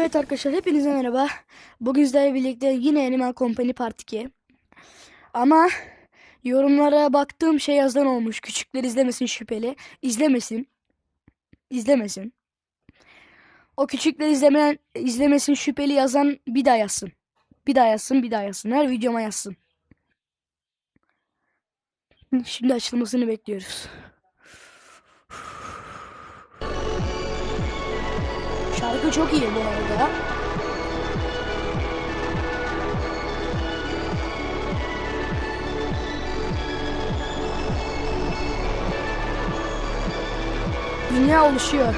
Evet arkadaşlar hepinize merhaba. Bugün sizlerle birlikte yine Animal Company Part 2. Ama yorumlara baktığım şey yazan olmuş. Küçükler izlemesin şüpheli. İzlemesin. İzlemesin. O küçükler izlemeyen, izlemesin şüpheli yazan bir daha yazsın. Bir daha yazsın, bir daha yazsın. Her videoma yazsın. Şimdi açılmasını bekliyoruz. Şarkı çok iyi bu arada. Dünya oluşuyor.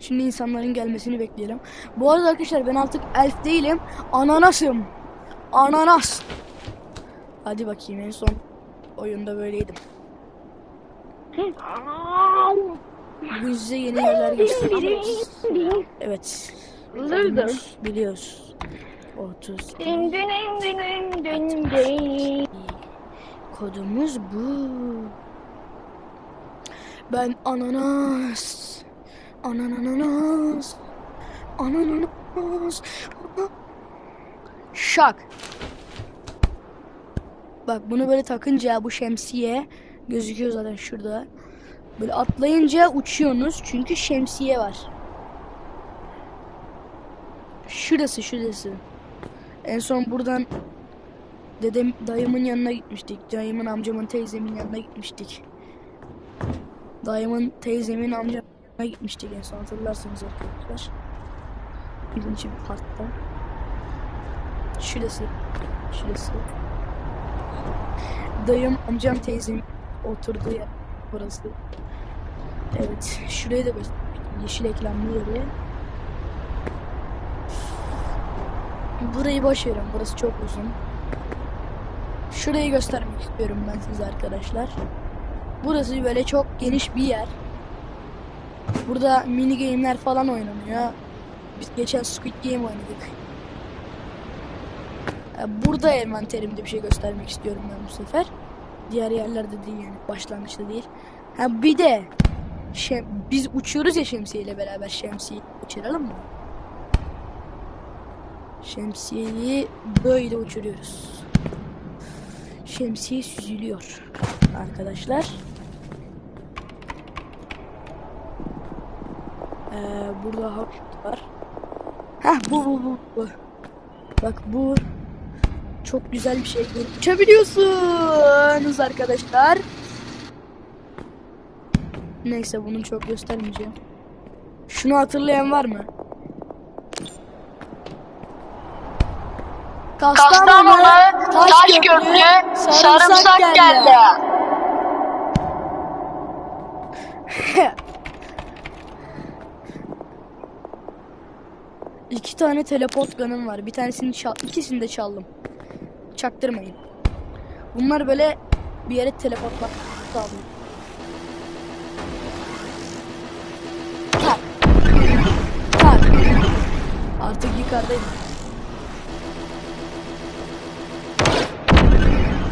Şimdi insanların gelmesini bekleyelim. Bu arada arkadaşlar ben artık elf değilim. Ananasım. Ananas. Hadi bakayım en son oyunda böyleydim. Bugün size yeni yerler göstereceğiz. Evet. Biliyoruz. Biliyoruz. 30. Kodumuz bu. Ben ananas. Anananas. Anananas. Şak. Bak bunu böyle takınca bu şemsiye gözüküyor zaten şurada. Böyle atlayınca uçuyorsunuz çünkü şemsiye var. Şurası şurası. En son buradan dedem dayımın yanına gitmiştik. Dayımın amcamın teyzemin yanına gitmiştik. Dayımın teyzemin amcamın yanına gitmiştik en son hatırlarsınız arkadaşlar. Birinci bir partta. Şurası. Şurası. Dayım, amcam, teyzem oturduğu yer burası. Evet, şurayı da göstereyim. Yeşil ekranlı yeri. Burayı boş verin, burası çok uzun. Şurayı göstermek istiyorum ben size arkadaşlar. Burası böyle çok geniş bir yer. Burada mini game'ler falan oynanıyor. Biz geçen Squid Game oynadık. Burada envanterimde bir şey göstermek istiyorum ben bu sefer. Diğer yerlerde değil yani başlangıçta değil. Ha bir de şem, biz uçuyoruz ya şemsiyeyle beraber şemsiyeyi uçuralım mı? Şemsiyeyi böyle uçuruyoruz. Şemsiye süzülüyor arkadaşlar. Ee, burada var. Hah bu bu bu bu. Bak bu çok güzel bir şey. Uçabiliyorsunuz arkadaşlar. Neyse bunu çok göstermeyeceğim. Şunu hatırlayan var mı? Kastamonu, taş köprü, sarımsak geldi. İki tane teleport gun'ım var. Bir tanesini çal ikisini de çaldım. Çaktırmayın. Bunlar böyle bir yere. Tak. Tak. Artık yukarıdayım.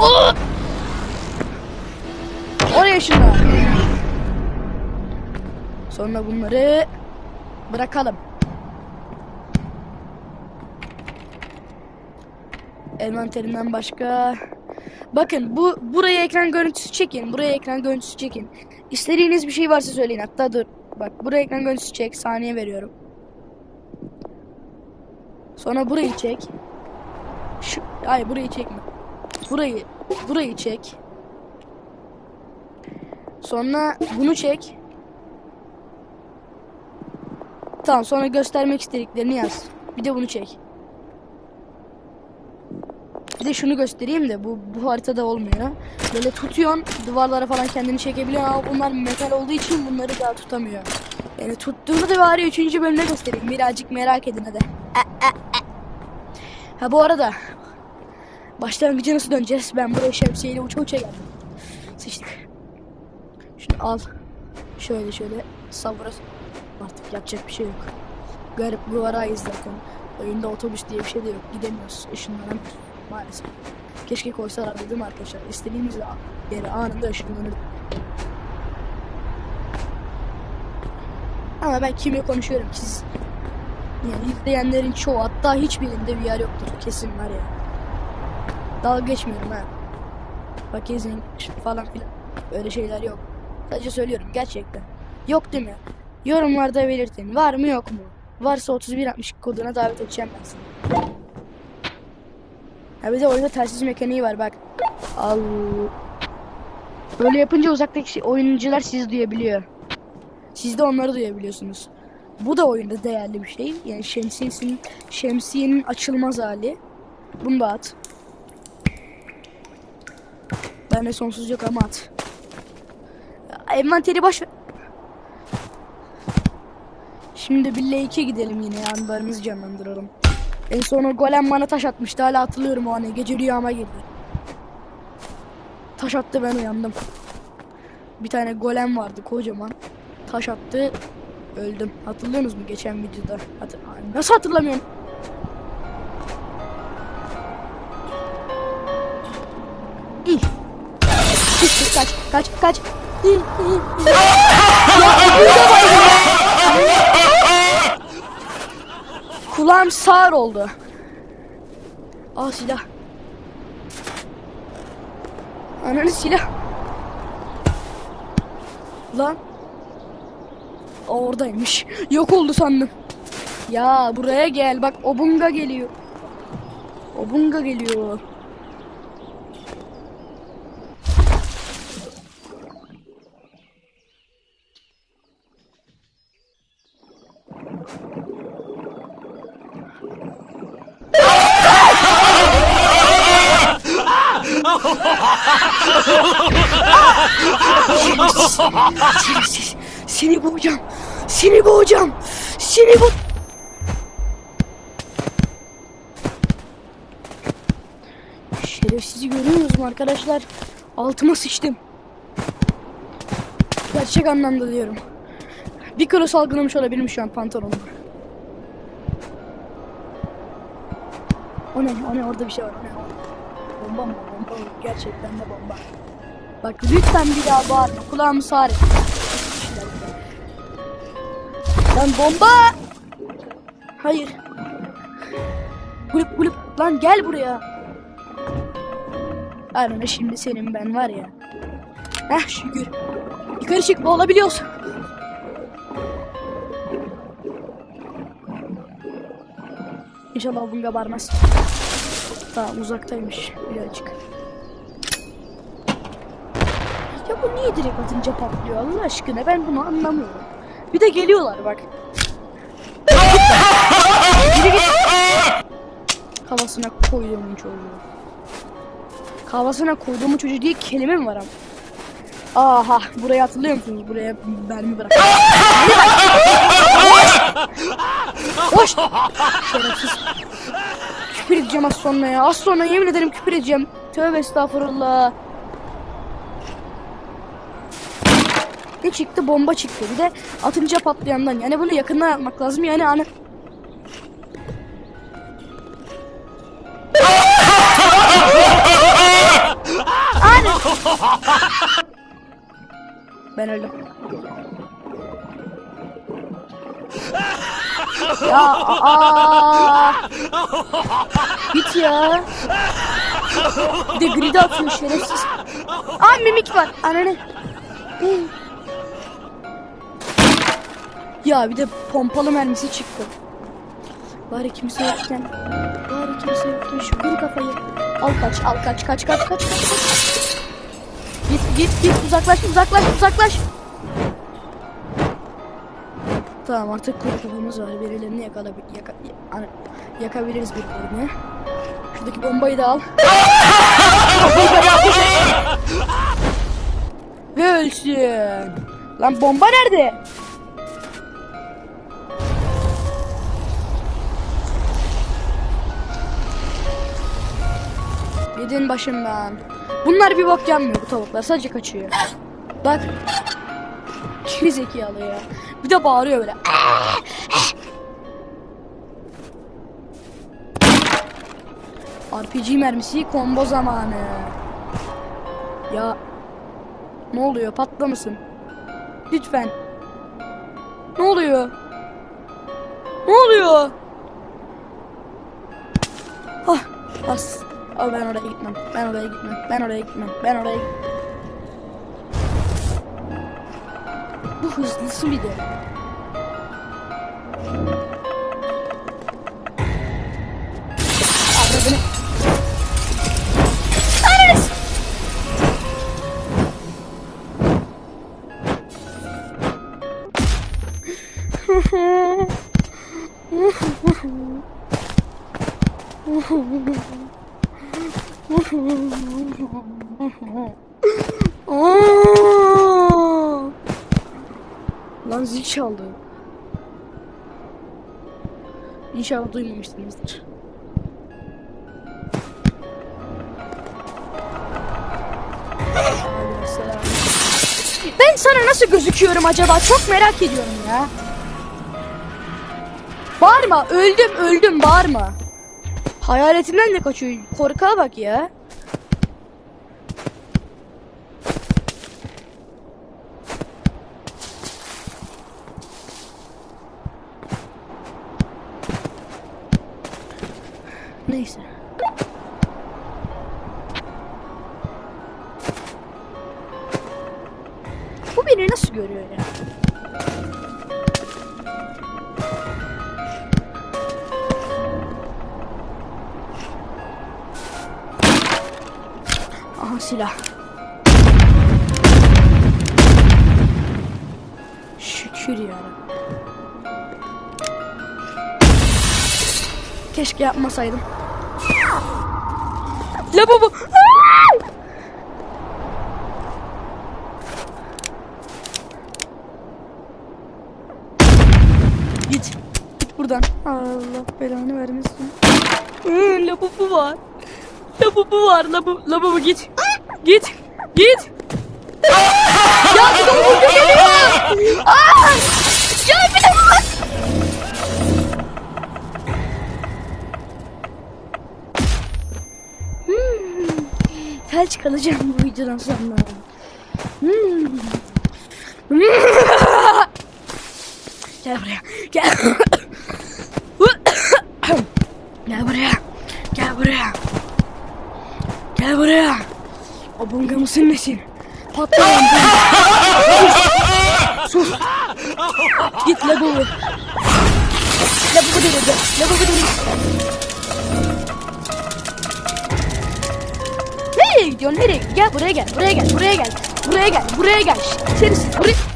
Oh! Oraya şuna. Sonra bunları bırakalım. Envanterinden başka. Bakın bu buraya ekran görüntüsü çekin. Buraya ekran görüntüsü çekin. İstediğiniz bir şey varsa söyleyin. Hatta dur. Bak buraya ekran görüntüsü çek. Saniye veriyorum. Sonra burayı çek. Şu, hayır burayı çekme. Burayı burayı çek. Sonra bunu çek. Tamam sonra göstermek istediklerini yaz. Bir de bunu çek. Bir de şunu göstereyim de bu bu haritada olmuyor. Böyle tutuyorsun duvarlara falan kendini çekebiliyorsun ama bunlar metal olduğu için bunları daha tutamıyor. Yani tuttuğunu da bari 3. bölümde göstereyim. Birazcık merak edin hadi. E, e, e. Ha bu arada başlangıca nasıl döneceğiz? Ben buraya şemsiyeyle uça uça geldim. Sıçtık. Şunu al. Şöyle şöyle savurasın. Artık yapacak bir şey yok. Garip bu arayız zaten. Oyunda otobüs diye bir şey de yok. Gidemiyoruz. Işınlanamıyoruz maalesef. Keşke koysalar dedim arkadaşlar. İstediğimiz yere anında ışınlanır. Ama ben kimle konuşuyorum ki siz? Yani izleyenlerin çoğu hatta hiçbirinde bir yer yoktur. Kesin var ya. Dalga geçmiyorum ha. Bak izin falan filan. Öyle şeyler yok. Sadece söylüyorum gerçekten. Yok değil mi? Yorumlarda belirtin. Var mı yok mu? Varsa 3162 koduna davet edeceğim ben seni. Ha bir de oyunda telsiz mekaniği var bak. Al. Böyle yapınca uzaktaki oyuncular sizi duyabiliyor. Siz de onları duyabiliyorsunuz. Bu da oyunda değerli bir şey. Yani şemsiyesinin, şemsiyenin açılmaz hali. Bunu da at. Bende sonsuz yok ama at. Envanteri boş. Şimdi bir L2'ye gidelim yine anılarımızı canlandıralım. En son o golem bana taş atmıştı hala hatırlıyorum o anı. Gece rüyama girdi. Taş attı ben uyandım. Bir tane golem vardı kocaman. Taş attı. Öldüm. Hatırlıyorsunuz mu geçen videoda? Hatır Nasıl hatırlamıyorum? Kaç, kaç, kaç, ya. Kulağım sağır oldu. Aa silah. Ananı silah. Lan. Oradaymış. Yok oldu sandım. Ya buraya gel. Bak Obunga geliyor. Obunga geliyor. Şerefsiz. Seni boğacağım. Seni boğacağım. Seni bu... Şerefsizi görüyorsunuz mu arkadaşlar? Altıma sıçtım. Gerçek anlamda diyorum. Bir kilo salgılamış olabilirim şu an pantolonuma. O ne? O ne? Orada bir şey var. Ne? Bomba mı? Bomba mı? Gerçekten de bomba. Bak lütfen bir daha bağırma. Kulağımı sağır et. Lan bomba! Hayır. Gulup gulup. Lan gel buraya. Arana şimdi senin ben var ya. Heh şükür. Yukarı çık olabiliyorsun. İnşallah bunga barmaz. Tamam uzaktaymış. Birazcık. Ya bu niye direkt atınca patlıyor Allah aşkına ben bunu anlamıyorum. Bir de geliyorlar bak. Yürü git. Kafasına koyduğumun çocuğu. Kafasına koyduğumun çocuğu diye kelime mi var ama? Aha burayı hatırlıyor musunuz? Buraya mermi bırak. Boş. Şerefsiz. Küfür edeceğim az sonra ya. Az sonra yemin ederim küfür edeceğim. Tövbe estağfurullah. Ne çıktı? Bomba çıktı. Bir de atınca patlayandan. Yani bunu yakından yapmak lazım. Yani anı... Anı! Ben öldüm. Ya aa! Git ya. Bir de grid atıyor şerefsiz. Aa mimik var. Ananı. Ya bir de pompalı mermisi çıktı. Bari kimse yokken. Bari kimse yokken şu kuru kafayı. Al kaç, al kaç, kaç, kaç, kaç, kaç. Git, git, git, uzaklaş, uzaklaş, uzaklaş. Tamam artık kuru kafamız var. Birilerini yakalabi yaka, ya- yakabiliriz birilerini. Şuradaki bombayı da al. Ve ölsün. Lan bomba nerede? Gidin başımdan. Bunlar bir bok yanmıyor bu tavuklar. Sadece kaçıyor. Bak. Geri zekalı ya. Bir de bağırıyor böyle. RPG mermisi combo zamanı. Ya. Ne oluyor? Patlamasın. Lütfen. Ne oluyor? Ne oluyor? Ah, as. Abi ben oraya gitmem. Ben oraya gitmem. Ben oraya gitmem. Ben oraya Bu hızlısı bir de. Lan zil çaldı. İnşallah duymamışsınızdır. Ben sana nasıl gözüküyorum acaba? Çok merak ediyorum ya. Bağırma, öldüm, öldüm, bağırma. Hayaletimden de kaçıyor. Korkağa bak ya. Aha silah. Şükür ya. Keşke yapmasaydım. Lavabo. Git. Git buradan. Allah belanı vermesin. Hı, Lavabo var. Lavabo var. Lavabo, lavabo git. Git. Git. ya bir vurdu geliyor. Aa! Ya bir vur. Hmm. Felç kalacağım bu videodan sonra. Hmm. Gel buraya. Gel buraya. Gel buraya. O bunga mısın nesin? Patlayalım. Sus. Sus. Git labubu. Labubu delirdi. Labubu delirdi. Nereye gidiyorsun? Nereye? Gel buraya gel. Buraya gel. Buraya gel. Buraya gel. Buraya gel. Şerefsiz. Buraya.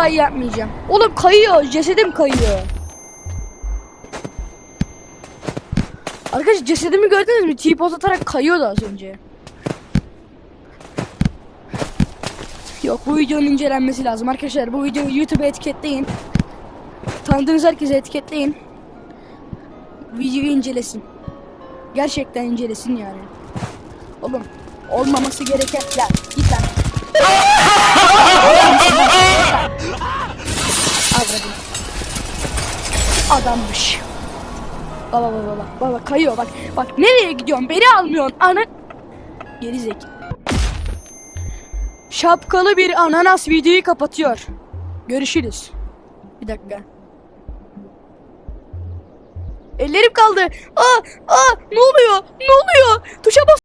Hatayı yapmayacağım. Oğlum kayıyor. Cesedim kayıyor. Arkadaşlar cesedimi gördünüz mü? T-pose atarak kayıyordu az önce. Yok bu videonun incelenmesi lazım. Arkadaşlar bu videoyu YouTube'a etiketleyin. Tanıdığınız herkese etiketleyin. Videoyu incelesin. Gerçekten incelesin yani. Oğlum olmaması gereken... Ya git lan. Adammış. Baba baba baba baba kayıyor bak. Bak nereye gidiyorsun? Beni almıyorsun. Ana... Geri. Şapkalı bir ananas videoyu kapatıyor. Görüşürüz. Bir dakika. Ellerim kaldı. Aa, aa, ne oluyor? Ne oluyor? Tuşa bas.